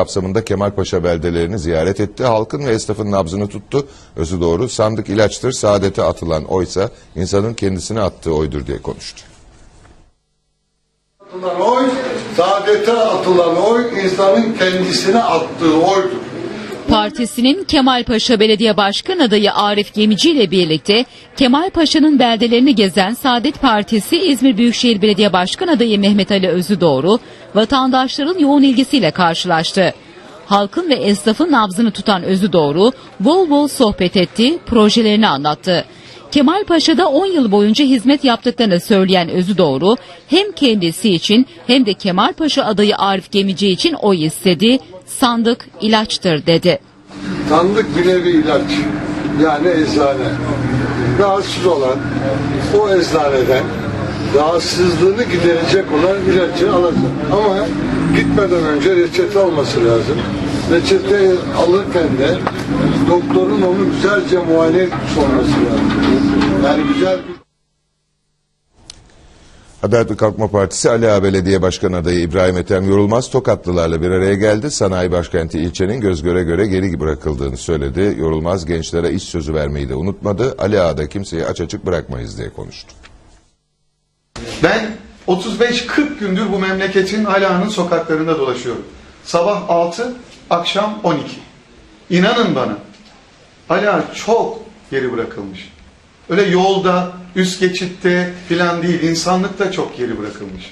kapsamında Kemalpaşa beldelerini ziyaret etti. Halkın ve esnafın nabzını tuttu. Özü doğru sandık ilaçtır, saadete atılan oysa insanın kendisine attığı oydur diye konuştu. atılan oy, saadete atılan oy insanın kendisine attığı oydur. Partisinin Kemalpaşa Belediye Başkan adayı Arif Gemici ile birlikte Kemalpaşa'nın beldelerini gezen Saadet Partisi İzmir Büyükşehir Belediye Başkan adayı Mehmet Ali Özüdoğru vatandaşların yoğun ilgisiyle karşılaştı. Halkın ve esnafın nabzını tutan Özüdoğru bol bol sohbet etti, projelerini anlattı. Kemalpaşa'da 10 yıl boyunca hizmet yaptıklarını söyleyen Özüdoğru hem kendisi için hem de Kemalpaşa adayı Arif Gemici için oy istedi. Sandık ilaçtır dedi. Sandık bir nevi ilaç, yani eczane. Rahatsız olan o eczaneden rahatsızlığını giderecek olan ilacı alacak. Ama gitmeden önce reçete olması lazım. Reçete alırken de doktorun onu güzelce muayene olması lazım. Yani güzel bir Adalet ve Kalkınma Partisi Ali Ağa Belediye Başkan adayı İbrahim Ethem Yorulmaz Tokatlılarla bir araya geldi. Sanayi başkenti ilçenin göz göre göre geri bırakıldığını söyledi. Yorulmaz gençlere iş sözü vermeyi de unutmadı. Ali Ağa da kimseyi aç açık bırakmayız diye konuştu. Ben 35-40 gündür bu memleketin Ala'nın sokaklarında dolaşıyorum. Sabah 6, akşam 12. İnanın bana, Ala çok geri bırakılmış. Öyle yolda, üst geçitte filan değil, insanlık da çok geri bırakılmış.